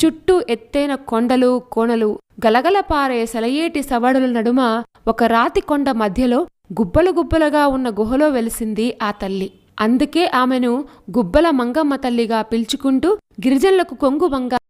చుట్టూ ఎత్తైన కొండలు కోణలు గలగలపారే సెలయేటి సవడుల నడుమ ఒక రాతి కొండ మధ్యలో గుబ్బలు గుబ్బలుగా ఉన్న గుహలో వెలిసింది ఆ తల్లి. అందుకే ఆమెను గుబ్బల మంగమ్మ తల్లిగా పిలుచుకుంటూ గిరిజనులకు కొంగు బంగారం